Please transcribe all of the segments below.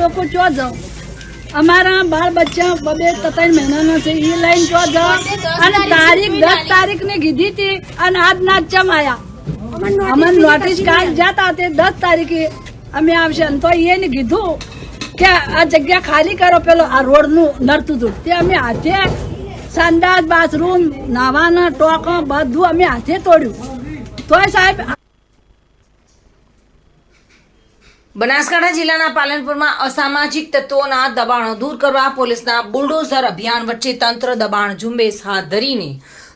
લોકો ચો જાઓ અમારા બાળ બચ્ચા બબે ત્રણ મહિનાના છે એ લઈને ચો જાઓ અને તારીખ, દસ તારીખ ને કીધી હતી અને આજ ના ચમ આયા અમને નોટિસ કાલ જતા તે દસ તારીખે અમે આવશે. અને તો એને કીધું કે આ જગ્યા ખાલી કરો પેલો, આ રોડનું નડતું હતું. તે અમે હાથે સંડાસ, બાથરૂમ, નાવાના ટોકો બધું અમે હાથે તોડ્યું. તોય સાહેબ બનાસકાંઠા જિલ્લાના પાલનપુરમાં અસામાજિક તત્વોના દબાણો દૂર કરવા પોલીસના બુલડોઝર અભિયાન વચ્ચે તંત્ર દબાણ ઝુંબેશ હાથ ધરીને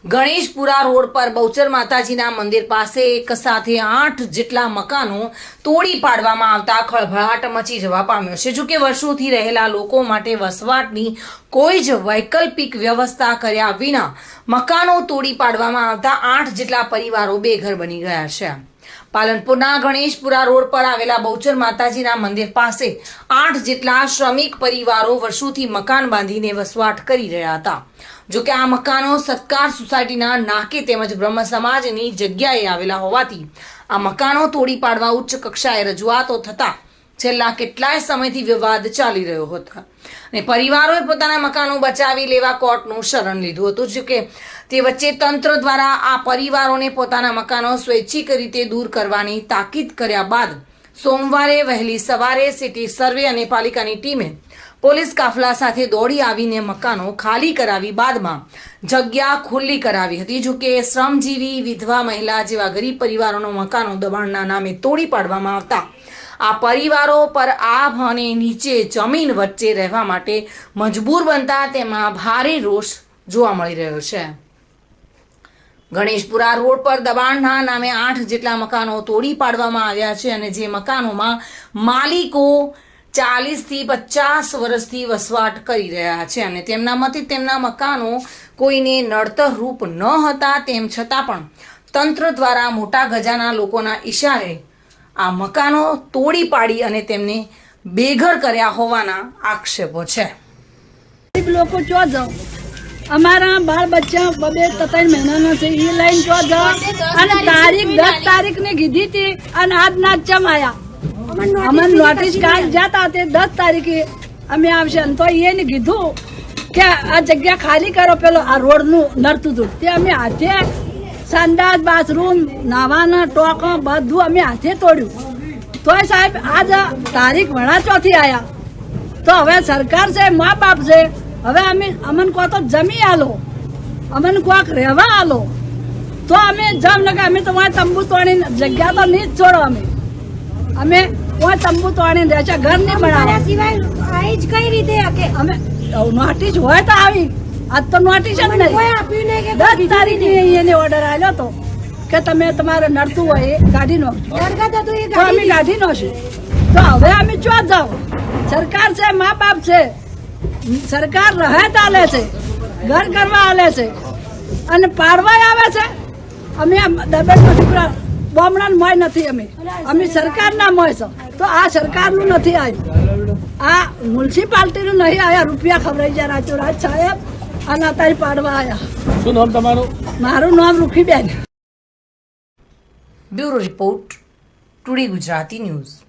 ગણેશપુરા રોડ પર બહુચર માતાજીના મંદિર પાસે એક સાથે આઠ જેટલા મકાનો તોડી પાડવામાં આવતા ખળભળાટ મચી જવા પામ્યો છે. જોકે વર્ષોથી રહેલા લોકો માટે વસવાટની કોઈ જ વૈકલ્પિક વ્યવસ્થા કર્યા વિના મકાનો તોડી પાડવામાં આવતા આઠ જેટલા પરિવારો બેઘર બની ગયા છે. પાલનપુરના ગણેશપુરા રોડ પર આવેલા બહુચર માતાજીના મંદિર પાસે આઠ જેટલા શ્રમિક પરિવારો વર્ષોથી મકાન બાંધીને વસવાટ કરી રહ્યા હતા. જોકે આ મકાનો સત્કાર સોસાયટીના નાકે તેમજ બ્રહ્મ સમાજની જગ્યાએ આવેલા હોવાથી આ મકાનો તોડી પાડવા ઉચ્ચ કક્ષાએ રજૂઆતો થતા છેલ્લા કેટલાય સમયથી વિવાદ ચાલી રહ્યો હતો. અને પરિવારોએ પોતાના મકાનો બચાવી લેવા કોર્ટનું શરણ લીધું હતું જોકે તે વચ્ચે તંત્ર દ્વારા આ પરિવારોને પોતાના મકાનો સ્વૈચ્છિક રીતે દૂર કરવાની તાકીદ કર્યા બાદ સોમવારે વહેલી સવારે સિટી સર્વે અને પાલિકાની ટીમે પોલીસ કાફલા સાથે દોડી આવીને મકાનો ખાલી કરાવી બાદમાં જગ્યા ખુલ્લી કરાવી હતી. જોકે શ્રમજીવી વિધવા મહિલા જેવા ગરીબ પરિવારોનો મકાનો દબાણના નામે તોડી પાડવામાં આવતા આ પરિવારો પર આભ અને નીચે જમીન વચ્ચે રહેવા માટે મજબૂર બનતા તેમાં ભારે રોષ જોવા મળી રહ્યો છે. ગણેશપુરા રોડ પર દબાણના નામે આઠ જેટલા મકાનો તોડી પાડવામાં આવ્યા છે અને જે મકાનોમાં માલિકો ચાલીસથી પચાસ વર્ષથી વસવાટ કરી રહ્યા છે અને તેમના મતે તેમના મકાનો કોઈને નડતર રૂપ ન હતા તેમ છતાં પણ તંત્ર દ્વારા મોટા ગજાના લોકોના ઈશારે આ મકાનો તોડી પાડી અને તેમને બેઘર કર્યા હોવાના આક્ષેપો છે. લોકો ચો જાઓ અમારા બાળ બચ્ચા બબે ત્રણ મહિનાના છે એ લઈને ચો જાઓ અને તારીખ, દસ તારીખ ને કીધી હતી અને આજ ના ચમ આયા અમને નોટિસ કાલ જતા તે દસ તારીખે અમે આવશે. અને તો એને કીધું કે આ જગ્યા ખાલી કરો. પેલો આ રોડનું નડતું હતું. તે અમે હાથે સંડાસ બાથરૂમ નાવાના ટોકો બધું અમે હાથે તોડ્યું. તોય સાહેબ આજ તારીખ વણા ચોથી આયા. તો હવે સરકાર છે મા બાપ છે હવે અમે અમન કહો તો જમી આલો. અમન કોક રહેવા આલો. તો અમે જમ ને અમે તમારે તંબુ તોડીને જગ્યા તો નહીં જ છોડો અમે. અમે કોઈ તંબુ તોડીને રહે છે ઘર નહીં બનાવ્યા સિવાય આવી જ કઈ રીતે અમે નોટિસ હોય તો આવી. આજ તો નોટિસ જ નહીં. દસ તારીખે એને ઓર્ડર આવ્યો તો કે તમે તમારે નડતું હોય કાઢી નો તો અમે કાઢી નો છે તો હવે અમે ચો જાવ સરકાર છે મા બાપ છે. સરકાર રહેત આલે છે. ઘર કરવા આલે છે. અને પાડવા આવે છે. અમે દરબાર નથી બોમણા મોય નથી અમે. અમે સરકારના મોય છો. તો આ સરકારનું નથી આવ્યું આ મ્યુનિસિપાલિટીનું નહીં આવ્યા રૂપિયા ખવડાઈ જાય રાજો રાજ સાહેબ. અને અત્યારે પાડવા આવ્યા શું નામ તમારું? મારું નામ Rukhiben. Bureau report today Gujarati news.